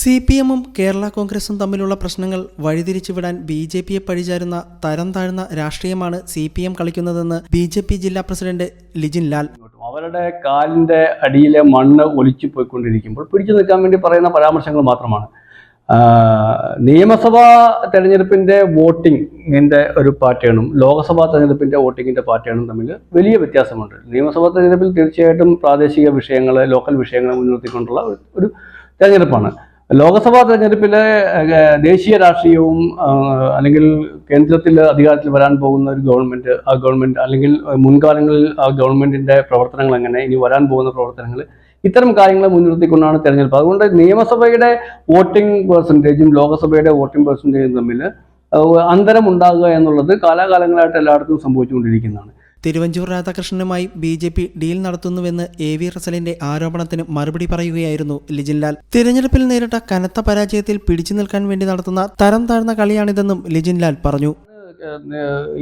C P എമ്മും കേരള കോൺഗ്രസും തമ്മിലുള്ള പ്രശ്നങ്ങൾ വഴിതിരിച്ചുവിടാൻ ബി ജെ പിയെ പഴിചാരുന്ന തരം താഴ്ന്ന രാഷ്ട്രീയമാണ് സി പി എം കളിക്കുന്നതെന്ന് ബി ജെ പി ജില്ലാ പ്രസിഡന്റ് ലിജിൻ ലാൽ. അവരുടെ കാലിന്റെ അടിയിലെ മണ്ണ് ഒലിച്ചു പോയിക്കൊണ്ടിരിക്കുമ്പോൾ പിടിച്ചു നിൽക്കാൻ വേണ്ടി പറയുന്ന പരാമർശങ്ങൾ മാത്രമാണ്. നിയമസഭാ തെരഞ്ഞെടുപ്പിന്റെ വോട്ടിങ്ങിന്റെ ഒരു പാറ്റേണും ലോക്സഭാ തെരഞ്ഞെടുപ്പിന്റെ വോട്ടിങ്ങിന്റെ പാറ്റേണും തമ്മിൽ വലിയ വ്യത്യാസമുണ്ട്. നിയമസഭാ തെരഞ്ഞെടുപ്പിൽ തീർച്ചയായിട്ടും പ്രാദേശിക വിഷയങ്ങളെ ലോക്കൽ വിഷയങ്ങളെ മുൻനിർത്തിക്കൊണ്ടുള്ള ഒരു തെരഞ്ഞെടുപ്പാണ്. ലോക്സഭാ തെരഞ്ഞെടുപ്പിലെ ദേശീയ രാഷ്ട്രീയവും അല്ലെങ്കിൽ കേന്ദ്രത്തിൽ അധികാരത്തിൽ വരാൻ പോകുന്ന ഒരു ഗവൺമെന്റ് ആ ഗവൺമെന്റ് അല്ലെങ്കിൽ മുൻകാലങ്ങളിൽ ആ ഗവൺമെന്റിന്റെ പ്രവർത്തനങ്ങൾ എങ്ങനെ ഇനി വരാൻ പോകുന്ന പ്രവർത്തനങ്ങൾ ഇത്തരം കാര്യങ്ങളെ മുൻനിർത്തിക്കൊണ്ടാണ് തെരഞ്ഞെടുപ്പ്. അതുകൊണ്ട് നിയമസഭയുടെ വോട്ടിംഗ് പെർസെന്റേജും ലോകസഭയുടെ വോട്ടിംഗ് പെർസെന്റേജും തമ്മിൽ അന്തരം ഉണ്ടാകുക എന്നുള്ളത് കാലാകാലങ്ങളായിട്ട് എല്ലായിടത്തും സംഭവിച്ചുകൊണ്ടിരിക്കുന്നതാണ്. തിരുവഞ്ചൂർ രാധാകൃഷ്ണനുമായി ബി ജെ പി ഡീൽ നടത്തുന്നുവെന്ന് എ വി റസലിന്റെ ആരോപണത്തിന് മറുപടി പറയുകയായിരുന്നു ലിജിൻലാൽ. തിരഞ്ഞെടുപ്പിൽ നേരിട്ട കനത്ത പരാജയത്തിൽ പിടിച്ചു നിൽക്കാൻ വേണ്ടി നടത്തുന്ന തരം താഴ്ന്ന കളിയാണിതെന്നും ലിജിൻലാൽ പറഞ്ഞു.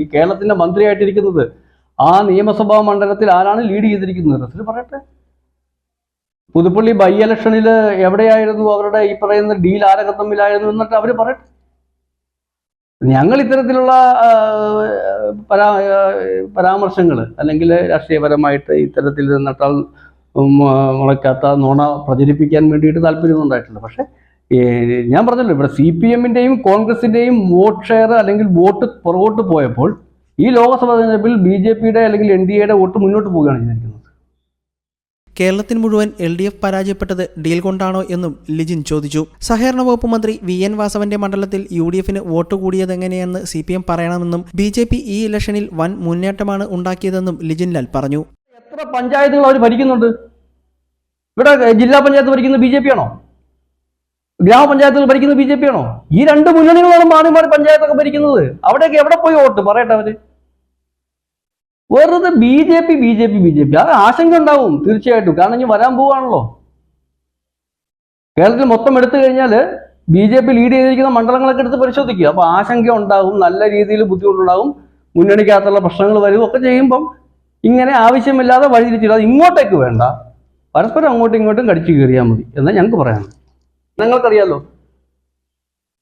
ഈ കേരളത്തിന്റെ മന്ത്രിയായിട്ടിരിക്കുന്നത് ആ നിയമസഭാ മണ്ഡലത്തിൽ ആരാണ് ലീഡ് ചെയ്തിരിക്കുന്നത്? റസൽ പറയട്ടെ. പുതുപ്പള്ളി ബൈ ഇലക്ഷനിൽ എവിടെയായിരുന്നു അവരുടെ ഈ പറയുന്ന ഡീൽ ആരൊക്കെ തമ്മിലായിരുന്നു എന്നിട്ട് അവർ പറയട്ടെ. ഞങ്ങൾ ഇത്തരത്തിലുള്ള പരാ പരാമർശങ്ങൾ അല്ലെങ്കിൽ രാഷ്ട്രീയപരമായിട്ട് ഇത്തരത്തിൽ നട്ടാൽ മുളയ്ക്കാത്ത നുണ പ്രചരിപ്പിക്കാൻ വേണ്ടിയിട്ട് താല്പര്യമൊന്നും ഉണ്ടായിട്ടില്ല പക്ഷേ ഞാൻ പറഞ്ഞല്ലോ ഇവിടെ സി പി എമ്മിന്റെയും കോൺഗ്രസിന്റെയും വോട്ട് ഷെയർ അല്ലെങ്കിൽ വോട്ട് പുറകോട്ട് പോയപ്പോൾ ഈ ലോക്സഭാ തെരഞ്ഞെടുപ്പിൽ ബി ജെ പിയുടെ അല്ലെങ്കിൽ എൻ ഡി എയുടെ വോട്ട് മുന്നോട്ട് പോവുകയാണ് ചെയ്തിരിക്കുന്നത്. കേരളത്തിന് മുഴുവൻ എൽ ഡി എഫ് പരാജയപ്പെട്ടത് ഡീൽ കൊണ്ടാണോ എന്നും ലിജിൻ ചോദിച്ചു. സഹകരണ വകുപ്പ് മന്ത്രി വി എൻ വാസവന്റെ മണ്ഡലത്തിൽ യു ഡി എഫിന് വോട്ട് കൂടിയതെങ്ങനെയെന്ന് സി പി എം പറയണമെന്നും ബി ജെ പി ഈ ഇലക്ഷനിൽ വൻ മുന്നേറ്റമാണ് ഉണ്ടാക്കിയതെന്നും ലിജിൻ ലാൽ പറഞ്ഞു. എത്ര പഞ്ചായത്തുകൾ അവർ ഭരിക്കുന്നുണ്ട്? ഇവിടെ ജില്ലാ പഞ്ചായത്ത് ഭരിക്കുന്നത് ബി ജെ പി ആണോ ഗ്രാമപഞ്ചായത്തുകൾ ഭരിക്കുന്നത് ബി ജെ പി ആണോ ഈ രണ്ട് മുന്നണികളാണ് മാറി മാറി പഞ്ചായത്തൊക്കെ ഭരിക്കുന്നത്. അവിടെയൊക്കെ എവിടെ പോയി വോട്ട്? പറയട്ടെ അവർ. വെറുതെ B J P B J P B J P. അത് ആശങ്ക ഉണ്ടാവും തീർച്ചയായിട്ടും. കാരണം ഇനി വരാൻ പോവാണല്ലോ. കേരളത്തിൽ മൊത്തം എടുത്തു കഴിഞ്ഞാൽ ബി ജെ പി ലീഡ് ചെയ്തിരിക്കുന്ന മണ്ഡലങ്ങളൊക്കെ എടുത്ത് പരിശോധിക്കുക. അപ്പോൾ ആശങ്ക ഉണ്ടാവും നല്ല രീതിയിൽ ബുദ്ധിമുട്ടുണ്ടാവും മുന്നണിക്കകത്തുള്ള പ്രശ്നങ്ങൾ വരും ഒക്കെ ചെയ്യുമ്പം ഇങ്ങനെ ആവശ്യമില്ലാതെ വഴിതിരിച്ചില്ല ഇങ്ങോട്ടേക്ക് വേണ്ട. പരസ്പരം അങ്ങോട്ടും ഇങ്ങോട്ടും കടിച്ചു കയറിയാൽ മതി. എന്ന് ഞങ്ങൾക്ക് പറയാം നിങ്ങൾക്കറിയാലോ.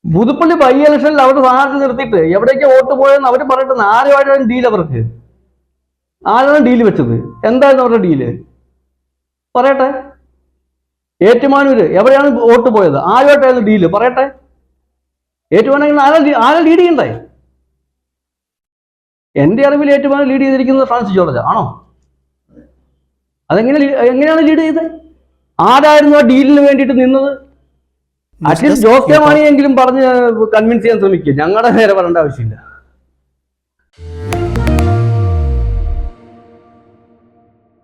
പുതുപ്പള്ളി ബൈ ഇലക്ഷനിൽ അവർ സ്ഥാനാർത്ഥി നിർത്തിയിട്ട് എവിടേക്ക് വോട്ട് പോയെന്ന് അവർ പറയട്ടെ ആരുമായിട്ടാണ് ഡീൽ അവർക്ക്. ആരാണ് ഡീൽ വെച്ചത്? എന്തായിരുന്നു അവരുടെ ഡീൽ പറയട്ടെ. ഏറ്റുമാനൂര് എവിടെയാണ് വോട്ട് പോയത്? ആരുമായിട്ടായിരുന്നു ഡീൽ പറയട്ടെ. ഏറ്റുമാനൂരിൽ ആരാ ആരാ ലീഡ് ചെയ്യണ്ടേ? എന്റെ അറിവിൽ ഏറ്റുമാനൂർ ലീഡ് ചെയ്തിരിക്കുന്നത് ഫ്രാൻസിസ് ജോർജ് ആണോ? അതെങ്ങനെ എങ്ങനെയാണ് ലീഡ് ചെയ്തത്? ആരായിരുന്നു ആ ഡീലിന് വേണ്ടിയിട്ട് നിന്നത്? അറ്റ്ലീസ്റ്റ് ജോസ് കെ മാണിയെങ്കിലും പറഞ്ഞ് കൺവിൻസ് ചെയ്യാൻ ശ്രമിക്കുക ഞങ്ങളുടെ നേരെ പറയേണ്ട ആവശ്യമില്ല.